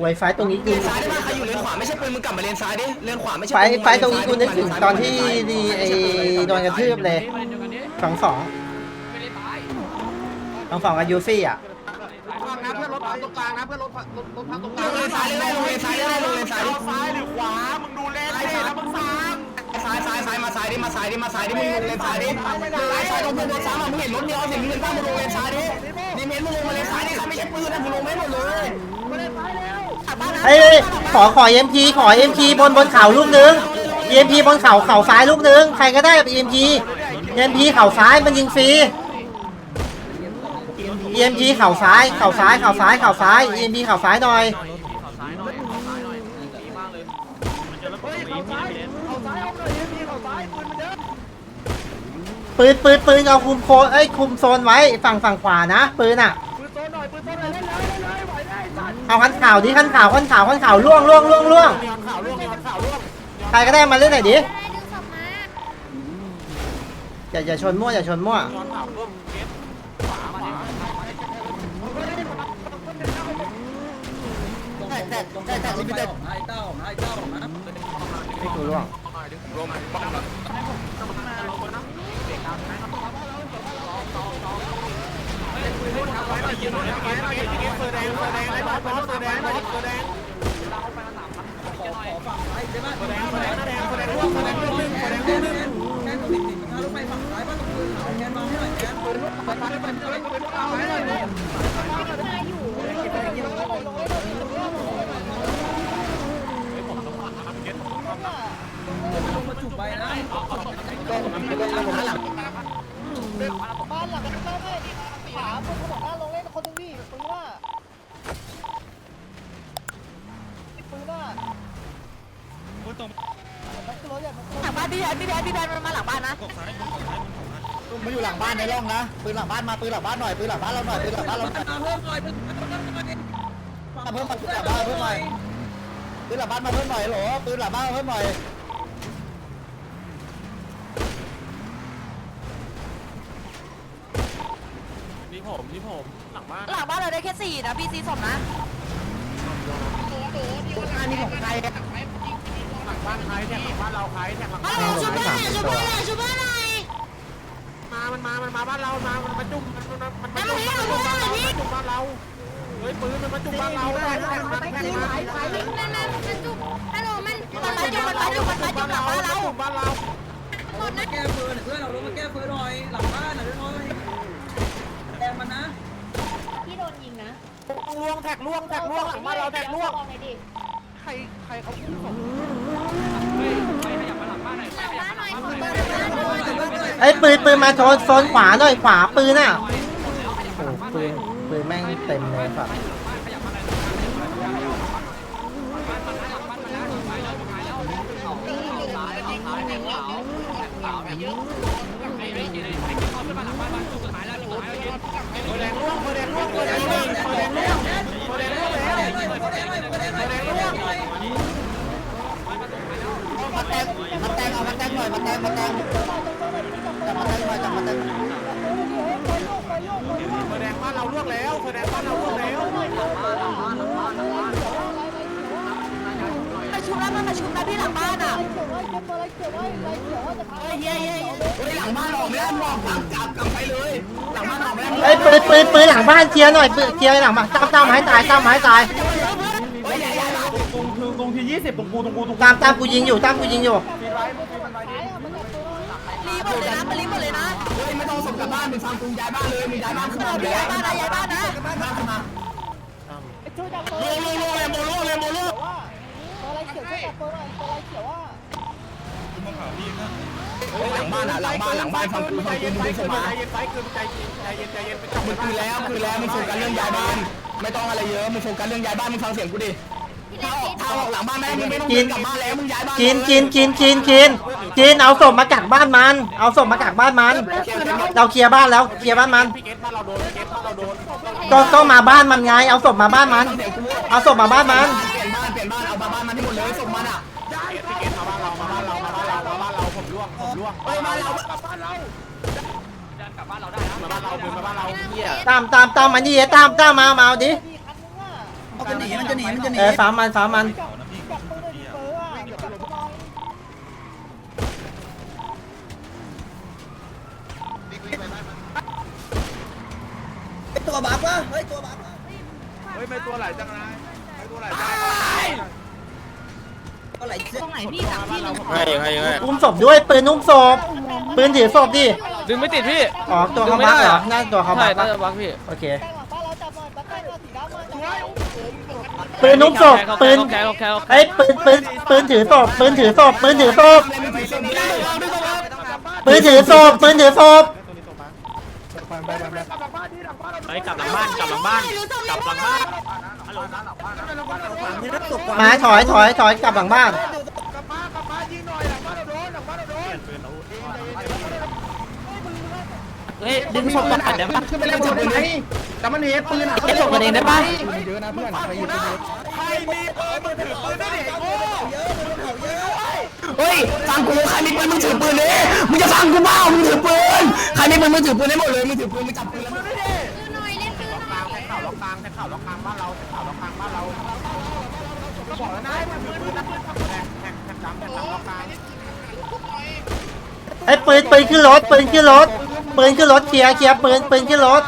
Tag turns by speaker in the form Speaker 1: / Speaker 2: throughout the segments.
Speaker 1: ไวไฟตรงนี้กู
Speaker 2: เลนซ้ายได้ป่ะใครอยู่เลนขวาไม่ใช่ปืนมึงกลับมาเลนซ้ายดิเลนขวาไม่ใช่
Speaker 1: ไฟ
Speaker 2: ปืน
Speaker 1: ไฟตรงนี้กูนึกถึงตอนที่ดีไอ้โดนกระทืบเลยสองสองสองสองกับยูซี่อะ
Speaker 3: นะเพื่อนรถพังตรงกลางนะเพื่อนรถพังรถรถพังตรงก
Speaker 2: ล
Speaker 3: ลาง
Speaker 2: งเลนซ้ายได้ลงเลนซ้ายได้ลงเลนซ้าย
Speaker 3: ซ้ายหรือขวามึงดูเลนซ้ายนะมึงฟัง
Speaker 2: ซ้ายซ้ายซ้ายมาซ้ายดิมาซ้ายดิมาซ้ายดิมึงลงเลนซ้ายดิซ้ายซ้ายลงเลนซ้ายมามึงเห็นรถเดียวเห็นเงินบ้างมึงลงเลนซ้ายดิดิเมนมึงลงมาเลนซ้ายดิ ใครไม่ใช่ปืนนะมึงลงไม่หมดเลย
Speaker 1: เอ้ยขอขอเอ็มพีขอเอ็มพีบนบนเขาลูกนึงเอ็มพีบนเขาเขาซ้ายลูกนึงใครก็ได้เอ็มพีเอ็มพีเขาซ้ายมันยิงฟรีเอ็มพีเขาซ้ายเขาซ้ายเขาซ้ายเขาซ้ายเอ็มพีเขาซ้ายหน่อยปืนปืนปืนเอาคุมโคนเอ้ยคุมโซนไว้ฝั่งฝั่งขวานะปืนอะ เอาขั้นข่าวดิขั้นข่าวขั้นข่าวขั้นข่าวล่วงล่วงล่วงล่วง
Speaker 3: ข่าวร่วงข่าวร่วง
Speaker 1: ใครก็ได้มาเล่นหน่อยดิอย่าอย่าชนมั่วอย่าชนมั่ว
Speaker 3: ข่าวร่วงเกตขวามา
Speaker 2: แต่แต่แต่ลิมิเต็ด
Speaker 1: ให้กูล่วง
Speaker 3: เฟอร์แดงเฟอร์แดงไอ้เฟอร์แดงบอสเฟอร์แดง
Speaker 4: บ้านหลังกันข้างแม่ดิขวาบนถนนหน้าลงเล่น คนตรงนี้ปืนว่าปืนว่าปืนตรงมันคือรถใหญ่มันคือ
Speaker 5: หลังบ้านพี่แพนพี่แพนพี่แพนมันมาหลังบ้านนะ
Speaker 2: มาอยู่หลังบ้านในร่องนะปืนหลังบ้านมาปืนหลังบ้านหน่อยปืนหลังบ้านเราหน่อยปืนหลังบ้านเราหน่อยมาเพิ่มหน่อยเพิ่มมาปืนหลังบ้านเพิ่มหน่อยปืนหลังบ้านมาเพิ่มหน่อยโหลปืนหลังบ้านมาเพิ่มหน่อย
Speaker 3: ผมนี่ผมหลังบ้าน
Speaker 5: หลังบ้านเราได้แค่สี่นะพี่ซีศพนะ
Speaker 2: อันนี้ของใครอะ
Speaker 3: หลังบ้านใครแท็กหลังบ้านเราใครแท็กหลัง
Speaker 5: ฮั
Speaker 3: บ้า
Speaker 5: ล
Speaker 3: น
Speaker 5: โหลช่วยเพื่อนหน่อยช่วยเพื่อนหน่อยช่วยเพื่อนหน่อย
Speaker 3: มา มันมา มันมาบ้านเรา มา มันมาจุ่มมันมันมันมาจุ่มมันมาจุ่มบ้านเรามันจุ่มบ้านเราเฮ้ยปืนมันมาจุ่มบ้านเราแท็กแท็กมันแท็กมัน
Speaker 5: นั่นนั่นมันจุกฮัลโหลมันมันมาจุกมันมาจุกมันมาจุกหลังบ้านเรา
Speaker 3: จุ่มบ้านเรา
Speaker 5: หมดนะ
Speaker 6: แก้เฟิร์นเพื่อนเราลงมาแก้เฟิร์นหน่อยหลังบ้านหน่อยน้อยแดง มันนะ
Speaker 4: พี่โดนยิงนะ
Speaker 3: ล่วงแท็กล่วงแท็กล่วงหลังบ้านเราแท็กล่วง
Speaker 4: ลองหน่อยดิ
Speaker 3: ใครใครเขาพูดของ
Speaker 5: หลังบ้านหน่อยขอบ้านหน่อยขอบ้านหน่อย
Speaker 1: ไอ้ยปืนปืนมาโซนโซนขวาหน่อยขวาปืนอะโอ้ปืนปืนแม่งเต็มเลยครับ
Speaker 3: เฟอร์แดงล่วงเฟอร์แดงล่วงเฟอร์แดงล่วงเฟอร์แดงล่วงเฟอร์แดงล่วงแล้วเฟอร์แดงล่วง
Speaker 2: มาแตงมาแตงเอามาแตงหน่อยมาแตงมาแตงจับมาแตงหน่อยจับมาแตง
Speaker 3: เฟอร์แดงบ้านเรา ล่วงวเฟอร์แดงบ้าเราแล้ว
Speaker 5: มาชุบแล้วมันมาชุบนะพี่หลังบ้านอะ
Speaker 4: ไอ้
Speaker 2: หลังบ้านออกไม่ได้มองตามจับกลับไปเลย หลังบ้านออกไม่ได้
Speaker 1: ไอ้ปืนปืนปืนหลังบ้านเคลียร์หน่อยปืนเคลียร์หลังบ้านตามตามไม้ตายตามไม้ตาย
Speaker 2: เฮ้ยอย่าย
Speaker 3: ตรงที่ยี่สิบตรงกูตรงกูตรง
Speaker 1: ตามตามกูยิงอยู่ตามกูยิงอยู่
Speaker 5: รีบหมดเลยนะมันรีบหมดเลยนะ
Speaker 2: กลับบ้านมึงฟังกูย้ายบ้านเลยมึงย้ายบ้านขึ้นมา
Speaker 5: เล
Speaker 2: ย
Speaker 5: ย้ายบ้านนะย้ายบ้านนะ
Speaker 2: บ้านขึ้นมาโลโลโลเลยโมโลเลยโมโล
Speaker 4: ว่าอะไรเขียวช่วยดับตัวหน่อะไรเขียวว่า
Speaker 2: หลังบ้านอะหลังบ้านหลังบ้านฟังกูฟังกูมึงดึงมา
Speaker 3: ใจเย็นไปคือใจเย็นใจเย็นใจเย็นไปจับ
Speaker 2: มึงคือแล้วคือแล้วมึงโฟกัสเรื่องย้ายบ้าน ไม่ต้องอะไรเยอะมึงโฟกัสเรื่องย้ายบ้านมึงฟังเสียงกูดิถ้าออกถ้าออกหลังบ้านแม่มึงไม่ต้องเดินกลับบ้านแล้วมึงย้ายบ้าน
Speaker 1: กินกินกินกินกิน กินเอาศพมากักบ้านมัน เอาศพมากักบ้านมัน เราเคลียร์บ้านแล้วเคลียร์บ้านมัน
Speaker 3: พี่เกตบ้านเราโดนพี่เกตบ้านเราโดน
Speaker 1: ก็ก็มาบ้านมันไง เอาศพมาบ้านมัน เอาศพมาบ้านมัน
Speaker 2: เปลี่ยนบ้านเปลี่ยนบ้านเอาบ้านมันที่หมดเลยส่งมันอะ
Speaker 3: พี่เกตพี่เกตมาบ้านเรามาบ้านเรามาบ้านเรามาบ้านเราผมล่วงผมล่วง
Speaker 2: เฮ้ยบ้านเรา
Speaker 3: กลับบ้านเรากลับบ้านเราได้นะมาบ้านเราเดินมาบ้านเราเฮีย
Speaker 1: ตามตามตามมานี่ตามตามมามาเอาดิ
Speaker 4: ดีคันนึงอะ
Speaker 6: มันจะหนีมันจะหนีมันจะหนี
Speaker 1: เออฟ้ามันฟ้ามัน
Speaker 4: กับกับปืน
Speaker 6: ตัวบักวะเฮ้ยตัวบักวะ
Speaker 3: เฮ้ยไม่ตัวไหลจังนะไม่ตัวไหลจัง
Speaker 6: ตัวไหล
Speaker 5: ตรงไหนพี่หลังพี่
Speaker 7: ให้ให้ให้
Speaker 1: อุ้มศพด้วยปืนอุ้มศพปืนถือศพดิ
Speaker 7: ดึงไม่ติดพี่
Speaker 1: อ๋อตัวเขาบักเหรอน่าตัวเขา
Speaker 7: ใช่
Speaker 1: บัก
Speaker 7: น่า
Speaker 1: ปะ
Speaker 7: จะบักพี่
Speaker 1: โอเค
Speaker 4: แกงหลังบ้านเราจับหน่อยบักแกงเราสีดำมาจับหน่อย
Speaker 1: ปืนอุ้มศพปืน
Speaker 7: แคลแคล
Speaker 1: ไอ้ยปืนปืนปืนถือศพปืนถือศพปืนถือศพปืนถือศพปืนถือศพ
Speaker 7: ไปกลับหลังบ้านกลับหลังบ้านกลับหลังบ้าน
Speaker 1: หมาถอยถอยถอยกลับหลังบ้าน
Speaker 3: กลับมากลับมายิงหน่อยหลังบ้านเราโดนหลังบ้านเราโดน
Speaker 7: เฮ้ยดึงศพก่อนเดี๋ยวมัน
Speaker 2: ขึ้นไปเล่นจับปืนไหนแต่มันเห็นปืนอะ
Speaker 7: เก็บศพกันเองได้ปะ
Speaker 2: เยอะนะเพื่อนใครยิงปืน
Speaker 3: ใครมีปืนมือถือปืนได้ดิโอ้
Speaker 2: เฮ้ยฟังกูใครมีปืนมึงถือปืนดิมึงจะฟังกูเปล่ามึงถือปืนใครมีปืนมึงถือปืนได้หมดเลยมึงถือปืนมึงจับปืนแล้ว
Speaker 1: ไอ้ปืนปืนขึ้นรถปืนขึ้นรถปืนขึ้นรถเคลียร์เคลียร์ปืนปืนขึ้นรถ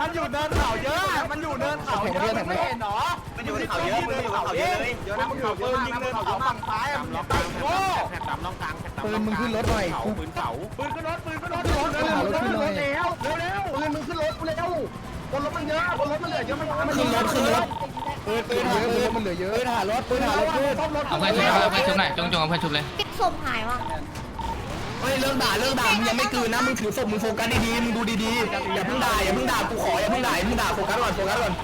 Speaker 3: มันอยู่เนินเขาเยอะ มันอยู่เนินเขาเยอะไม่เห็นหรอ มันอยู่เนินเขาเยอะ มันอยู่เขาเยอะเยอะนะมันอยู่ปืนยิงเนินเขาฝั่งซ้ายล็อกกลางโอ้แข่งดำล็อกกลางแข่งดำ
Speaker 2: ปืนมึงขึ้นรถหน่อย
Speaker 3: ปืนเขาปืนขึ้นรถปืนขึ้นรถปืนขึ้นรถปืนขึ้นรถแล้วเร็วเร็วปืนมึงขึ้นรถเร็ว บนรถมันเยอะบนรถมันเหลือเยอะมันมัน
Speaker 2: ขึ้นรถขึ้นรถปืนปืนเยอะปืนมันเหลือเยอะปืนหารถปืนหารถขึ้น
Speaker 7: เอาเพื่อนชุบเอาเพื่อนชุบหน่อยจงจงเอาเพื่อนชุบเลย
Speaker 5: ปิดศพหายว่ะ
Speaker 2: เฮ้ยเลิกด่าเลิกด่ามึงยังไม่คืนนะมึงถือศพมึงโฟกัสดีๆมึงดูดีๆอย่าเพิ่งด่าอย่าเพิ่งด่ากูขออย่าเพิ่งด่าอย่าเพิ่งด่าโฟกัสก่อนโฟกัสก่อน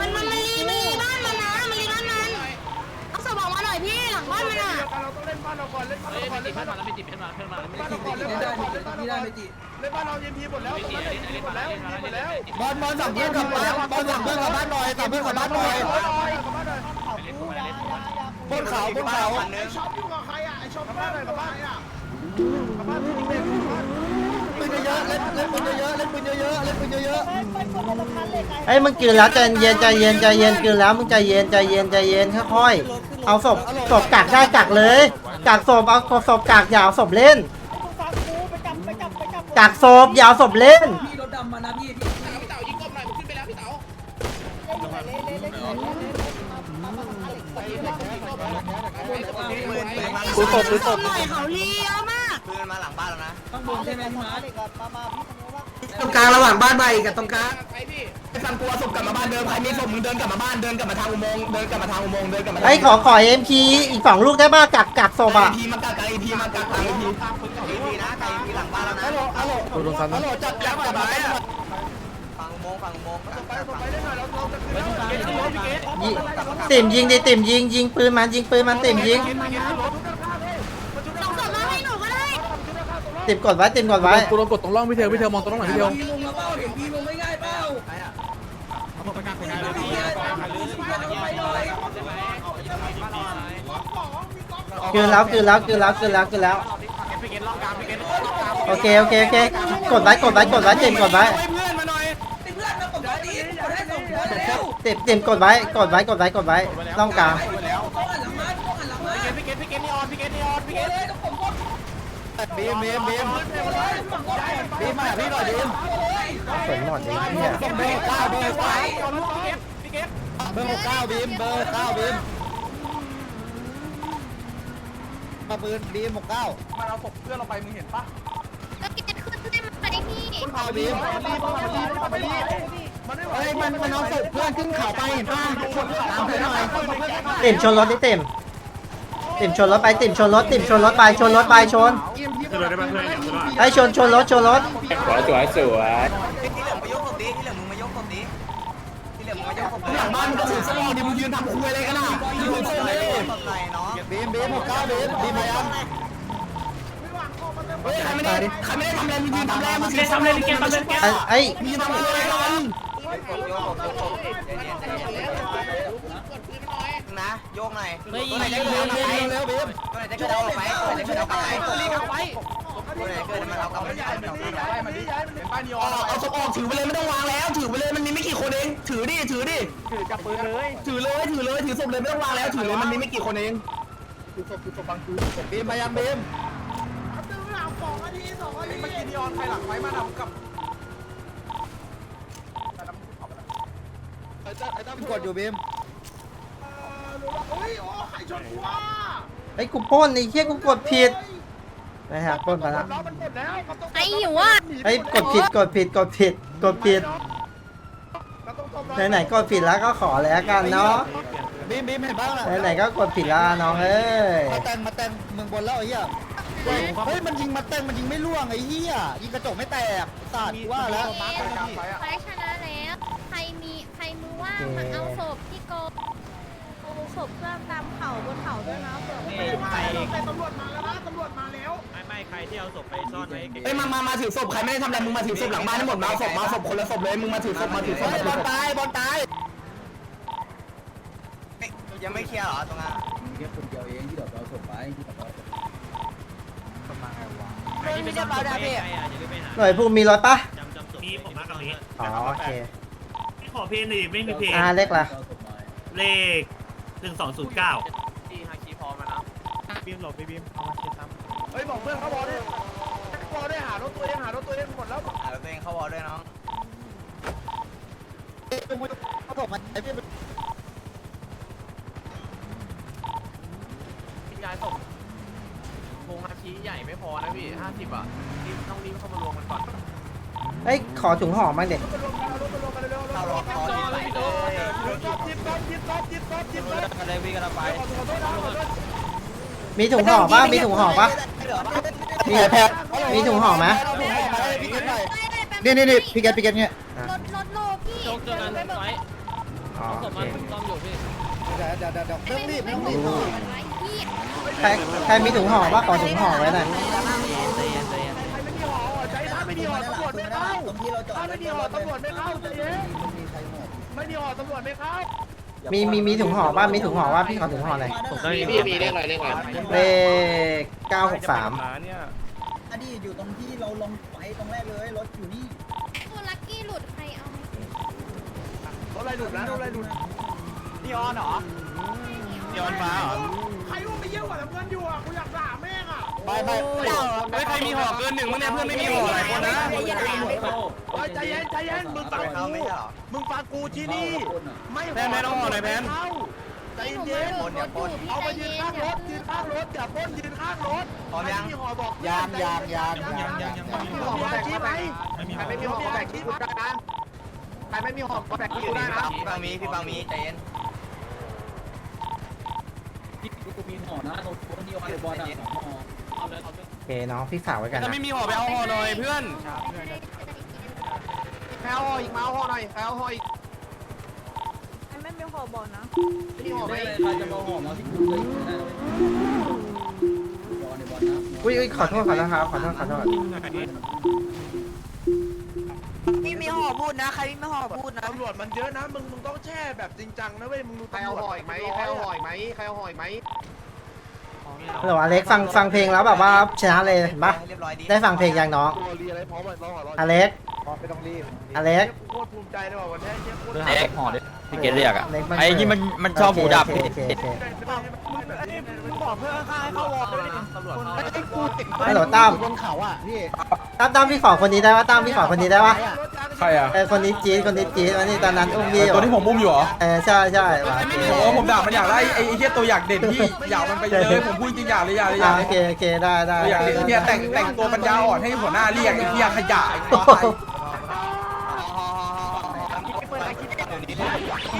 Speaker 5: มันมันมันรีมันรีบ้านมันนะมันรีบ้านมันเอา นี่หลังบ้านมันอะ
Speaker 3: เราต้องเล่นบ้านเราก่อนเล่นบ้านเราก่อนเล่นบ้านเราก่อน
Speaker 7: ไม่ติดเพื่อนมาเพื่อนมา
Speaker 3: บ้านเราก่อนเล่นบ้านเราก่อนเล่นบ้านเราก่อนเล่นบ้านเราเย็นพีหมดแล้วตรงนั้นเย็นพีหมดแล้วเย็นพีหมดแล้ว
Speaker 2: บอลบอลสั่งเพื่อนกลับบ้านบอลสั่งเพื่อนกลับบ้านหน่อยสั่งเพื่อนกลับบ้านหน่อย
Speaker 4: เขาปูยายายา
Speaker 2: บนเขาบนเขา
Speaker 3: ไอชอบอยู่กับใครอะไอชอบบ้านอะไรกับบ้านอะกับบ้านพี่เด็กบ้าน
Speaker 2: ปืนเยอะๆเล่นเล่นปืนเยอะเล่นปืนเยอะเล่นปืนเยอะ
Speaker 4: แม่งไปคนละคันเลยไง
Speaker 1: ไอ้ยมึงกินแล้วใจเย็นใจเย็นใจเย็นเกินแล้วมึงใจเย็นใจเย็นใจเย็นค่อยๆเอาศพศพกักได้กักเลยกักศพเอาศพกักอย่าเอาศพเล่น
Speaker 4: ไอ้พวกฟังกูไปจับไปจับไปจับ
Speaker 1: กักศพอย่าเอาศพเล่น
Speaker 6: พี่รถดำมานะพี่พี่
Speaker 2: ปืนตบปืนตบ
Speaker 5: หน่อยเขารีเยอะมาก
Speaker 6: ข้างบนใช่ไหมพี่มาร์
Speaker 4: เด็กอะมามาพี่คนนี้ว่า
Speaker 2: ตรงกลางระหว่างบ้านใหม่กับตรงกลางไอ้ฟังกลัวศพกลับมาบ้านเดิมใครมีศพมึงเดินกลับมาบ้านเดินกลับมาทางอุโมงค์เดินกลับมาทางอุโมงค์เดินกลับมา
Speaker 1: ไอ้ยขอขอเอ็มพีอีกสองลูกได้ป่ะกักกักศพ
Speaker 2: ไอ
Speaker 1: อะ
Speaker 2: พีมากักไอพีมากักหลังไอพี
Speaker 3: พีนะไก่พีหลังบ้านแล้วนะ
Speaker 2: ฮัลโหลฮัลโหลฮัลโหลจับจับจับมา
Speaker 3: ฝั่งโมงฝั่งโมงไปไปได้หน่อยเราเราจะขึ้นรถพี่เกต
Speaker 1: ยิติ่มยิงดิติ่มยิงยิงปืนมันยิงปืนมันติ่มยิง
Speaker 5: ส่งศพมาให้หนูก็ได้
Speaker 1: ติ่มกดไว้ติ่มกดไว้
Speaker 7: กูโดนกดตรงร่องพี่เทลพี่เทลมองตรงร่องหน่อยพี่เทล
Speaker 6: พี่ลงมาเป้าเห็นพี่ลงไม่ง่ายเป้าพี่ง่ายเป้าไปหน่อย
Speaker 1: คืนแล้วคืนแล้วคืนแล้วคืนแล้วคืนแล้ว
Speaker 3: พี่เกตล่องกลางพี่เกต
Speaker 1: โอเคโอเคโอเคกดไว้กดไว้กดไว้ติ่มกดไว้
Speaker 2: เพื่อนมาหน่อย
Speaker 6: เพื่อนมาปกติกดให้ส่งเพื่อนแล้ว
Speaker 1: ติ่มติ่มกดไว้กดไว้กดไว้กดไว้ต้องกลาง
Speaker 6: เขาหันหลังมาเขาหันหลังมา
Speaker 3: พี่เกตพี่เกตนี่ออนพี่เกตนี่ออนพี่เกต
Speaker 6: เลยต้องผมก็
Speaker 2: บีมบีมบีม
Speaker 6: เลยผมก็
Speaker 2: บีมมาพี่หน่อยบีม
Speaker 1: สวยหมดเลยเนี่ย
Speaker 2: เบอร์เก้าเบอร์เก้า
Speaker 3: พี่เกต
Speaker 2: เบอร์เก้าบีมเบอร์เก้าบีมมาปืนบีมหกเก้า
Speaker 3: มาเอาศพเพื่อนเราไปมึงเห็นปะ
Speaker 5: แล้วกินขึ้นได้ไหมพี่
Speaker 2: เอาบีมเฮ้ยมันมันเอาศพเพื่อนขึ้นเขาไปเห็นป่ะตามเพื่อนหน่อย
Speaker 1: ติ่มชนรถดิติ่มติ่มชนรถไปติ่มชนรถติ่มชนรถไปชนรถไปชน ไอ้ชนชนรถชนรถ
Speaker 7: สวยสวยสวย
Speaker 2: หลังบ้านมันก็ถือสมองดิมึงยืนทำคุยอะไรกันอะยืนเฉยบีมบีมหกเก้าบีมบีมพยายามเฮ้ยใครไม่ได้ใครไม่ได้ทำอะไรมึงยืนทำอะไรมึงยืนทำอะไรเกมทำอะไรเกม
Speaker 1: ไอ้ไอ้
Speaker 2: มึงยืนทำอะไรกัน
Speaker 3: นะ โยกหน่อย
Speaker 2: เร็วเร็วเร็วเร็วบีม
Speaker 3: ตัวไหนจะกระเดาออกไปตัวไหนจะกระเดาไปตัวนี้เข้าไปย้ายมันดิย้ายมันดิย้ายมันเป็นป้ายนีออน
Speaker 2: เอาศพออกถือไปเลยไม่ต้องวางแล้ว ถือไปเลยมันมีไม่กี่คนเอง ถือดิถือดิ
Speaker 3: ถือจับปืนเลย
Speaker 2: ถือเลยถือเลยถือศพเลยไม่ต้องวางแล้วถือเลยมันมีไม่กี่คนเองถือศพถือศพบางถือศพบีมมายังบีม
Speaker 3: เมื่อกี้นีออนใครหลังไฟมาดำกับ
Speaker 2: กดอยู่บีม
Speaker 3: โอ้ยโอ้ใครชนกูวะ
Speaker 1: ไอ้กูปล้นไอ้เหี้ยกูกดผิดนะฮะปล้นไปละ
Speaker 3: ล้อมันหมดแล้วมันต้อง
Speaker 5: ไอ้หิวอะ
Speaker 1: ไอ้ยกดผิดกดผิดกดผิดกดผิด
Speaker 3: เราต้องทำ
Speaker 1: ไหนๆกดผิดแล้วก็ขอแล้วกันเนาะ
Speaker 2: บีมบีมเห็นบ้างนะ
Speaker 1: ไหนๆก็กดผิดแล้วน้องเอ้ย
Speaker 2: มาแต่งมาแต่งเมืองบนแล้วไอ้เหี้ยเฮ้ยมันยิงมาแต่งมันยิงไม่ล่วงไอ้เหี้ยยิงกระจกไม่แตกสาดว่าแล้ว
Speaker 5: ใครชนะแล้ว ใครมีใครมือว่างมาเอาศพที่โกเอา ศพเพื่อนตามเขาบนเขาด้วยนะเผื่อไม่ได้ว่า
Speaker 3: แต่ตำรวจมาแล้วนะตำรวจมาแล้ว
Speaker 7: ไม่ไม่ใครที่เอาศพไปซ่อนไว้เก็บ
Speaker 2: เฮ้ยมามามาถือศพใครไม่ได้ทำอะไรมึงมาถือศพหลังบ้านให้หมดมาเอาศพมาเอาศพคนละศพเลยมึงมาถือศพมาถือศพบอลตายบอลตาย
Speaker 3: ยังไม่เคลียร์เหรอตรงนั้น
Speaker 7: ใครที่ไม่ซ่อนศพไว้ใครอะอย่าลืมไปหา
Speaker 1: หน่วยภูมิมีรถปะ
Speaker 7: จำจำศพ
Speaker 8: มีผมมากับนี้
Speaker 1: อ๋อโอเค
Speaker 8: ขอเพลงหนึ่งไม่มีเพลง
Speaker 1: อ่าเล็กละ
Speaker 8: เลข หนึ่งสองศูนย์เก้า
Speaker 7: ที่ฮาคิพอมานะ
Speaker 8: บีมหลบไปบีมเอามาเช็ดซ้
Speaker 3: เฮ้ยบอกเพื่อนเขาบอกด้วยบอกด้วยหารถตัวเองหารถตัวเองหมดแล้ว
Speaker 2: หาตัวเองเข้าวอลด้วยน้องเขาบอกมันไอ้พี่
Speaker 7: ย้ายศพวงฮาคิใหญ่ไม่พอนะพี่ห้าสิบอะรีบต้องรีบเข้ามารวมกันก่อน
Speaker 1: เอ้ยขอถุงห่อบ้างเด็ก
Speaker 3: รวมกันรวมกันรวมกันเร็วๆรวมกันรวมกันจิบก๊อฟจิบก๊อฟจิบก๊อฟจิบก๊อฟ
Speaker 7: กันเลยวิ่งกันไป
Speaker 3: ขอโทษนะขอโทษ
Speaker 1: มีถุงห่อปะมีถุงห่อปะมีแพทมีถุงห่อไหม
Speaker 2: นี่นี่นี่พี่แกพี่แกเนี่ย
Speaker 5: รถรถโลพี่
Speaker 7: โจ๊กเจอกันไว้
Speaker 1: อ๋อ
Speaker 7: ศ
Speaker 1: โอ
Speaker 7: พ
Speaker 1: เค
Speaker 7: มันต้อมอยู่พี่
Speaker 2: เดี๋ยวเดี๋ยวเดี๋ยวเดี๋ยวไม่ต้องรีบไม่ต้องรีบ
Speaker 5: พี่
Speaker 1: ใครใครมีถุงห่อปะขอถุงห่อไว้หน่อย
Speaker 7: ใช้
Speaker 3: ถ้าไม่มีหอตำรวจไม่เข้าถ้าไม่มีหอตำรวจไม่เข้าใจเย็นไม่มีหอตำรวจไม่เข้า
Speaker 1: มีมีมีถุงห่อปะมีถุงห่อปะพี่ขอถุงห่อหน่อย
Speaker 7: ผมก็มีพี่มีเรียกอะไรเรียกอะไร
Speaker 1: เลขเก้าหกสาม
Speaker 2: อดีอยู่ตรงที่เราลงไปตรงแรกเลยรถอยู่นี่
Speaker 5: ตัวลักกี้หลุดใครเอาไหม
Speaker 3: รถอะไรหลุดนะรถอะไรหลุด
Speaker 7: นีออนเหรอนีออนฟ้าเหรอ
Speaker 3: ใครว่าไปเยี่ยวกับน้ำเงินอยู่อะกูอยากด่า แม่งอะ
Speaker 2: ไปไป
Speaker 7: เฮ้ยใครมีห่อเกินหนึ่งมั้งเนี่ยเพื่อนไม่มีห่อหลายคนนะ
Speaker 3: ใจเย็นใจเย็นมึงฟังกูมึงฟังกูที่นี่ไม่ใจเย็นเอาไปยืนข้างรถยืนข้างรถอย่าพ่นยืนข้างรถพอยังมีหอบอก
Speaker 2: ยางยางยางยางยาง
Speaker 3: มีหอแบกขี้ไหมใครไม่มีหอแบกขี้กูได้นะใครไม่มีหอแบกขี้กูได้นะ
Speaker 2: พี่บางมีพี่บางมีใจเย็น
Speaker 1: โอ เคน้องพี่ฝากไว้กัน
Speaker 7: ถ้า
Speaker 1: นะ
Speaker 7: ไม่มีห่อไปเอาห่อหน่อยเพื่อน
Speaker 3: แคลหออีกมาหอหน่อยแคลหออีก
Speaker 5: ไม่มีหัวบอกนะ
Speaker 3: มีหอไหม
Speaker 1: อุ้ยอุ้ยขอโทษขอโทษครับขอโทษขอโทษ
Speaker 4: พี่มีห่อพูดนะ ใครไม่ห่อพูดนะ
Speaker 3: ตำรวจมันเยอะนะมึงมึงต้องแช่แบบจริงจังนะเว้ยมึงดูตำรวจหอยไหมใครหอยไหมใครหอยไหม
Speaker 1: ฮัลโหลอเล็กฟังฟังเพลงแล้วแบบว่าชนะเลยเห็นปะ
Speaker 2: เรียบร้อยดี
Speaker 1: ได้ฟังเพลงยังน้อง
Speaker 3: ตัวรีอะไรพร้อมรอรอ
Speaker 1: อเล็ก
Speaker 2: ไม่ต้องรีบ
Speaker 1: อเล็ก
Speaker 3: โคตรภูมิใจเลยว่ะวันนี้เชี่ยโคตร
Speaker 7: เล็กห่อดิพี่เกดเรียกอะ
Speaker 1: เล็ก
Speaker 7: ไอ้นี่มันมันชอบหมูดับ
Speaker 1: โอเคโอเคโอเค
Speaker 3: บอกเพื่อนข้างให้เข้าวอร์ด้วย
Speaker 7: ตำรวจเขา
Speaker 2: ไอ้กูติด
Speaker 1: ฮัลโหลตั้ม
Speaker 2: บนเขาอะพี่
Speaker 1: ตั้มตั้มพี่ขอคนนี้ได้ปะตั้มพี่ขอคนนี้ได้ปะ
Speaker 9: ใครอะ
Speaker 1: เออคนนี้จี๊ดคนนี้จี๊ดวันนี้ตอนนั้นอุ้มพี่อยู่
Speaker 9: ตัวที่ผมอุ้มอยู่เหรอ
Speaker 1: เออใช่ใช่ว่ะโอเค
Speaker 9: โอ้ผมด่ามันอยากได้ไอ้ไอ้เหี้ยตัวอยากเด่นที่อยากมันไปเลยผมพูดจริงอยากเลยอยากเลยอยา
Speaker 1: อ่ากโอ
Speaker 9: เลย
Speaker 1: เคโอเคได้ได้
Speaker 9: ตัวอยาก
Speaker 1: ได้
Speaker 9: เด่นเนี่ยแต่งแต่งตัวปัญญาอ่อนให้หัวหน้าเรียกไอ้เหี้ยขยะไอ้ควาย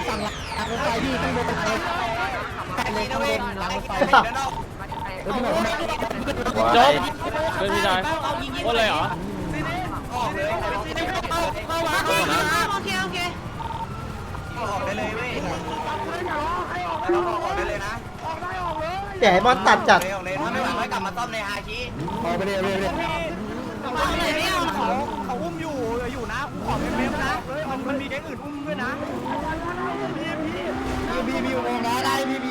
Speaker 2: สั่งหลังรถไฟพี่ต้องลงไปแต่เลยต้องลงหลังรถไฟ
Speaker 7: จบเป็นพี่ชายคนเลยเหรอ
Speaker 5: โอเคโอเค
Speaker 2: ออกได้เลยเว้ยออกได้เลยนะ
Speaker 1: เดี๋ยวให้บอลตัดจัด
Speaker 2: ออกเลยาไม่ไหวกลับมาซ่อมในฮาคิออกไปเลยเลย
Speaker 5: ไม่เอาขา
Speaker 3: เขาอุ้มอยู่อยู่นะขอเป็นเมมนะมันมันมีแก๊งอื่นอุ้มด้วยนะ
Speaker 2: พี่พี่พี่วงนะได้พี่พี่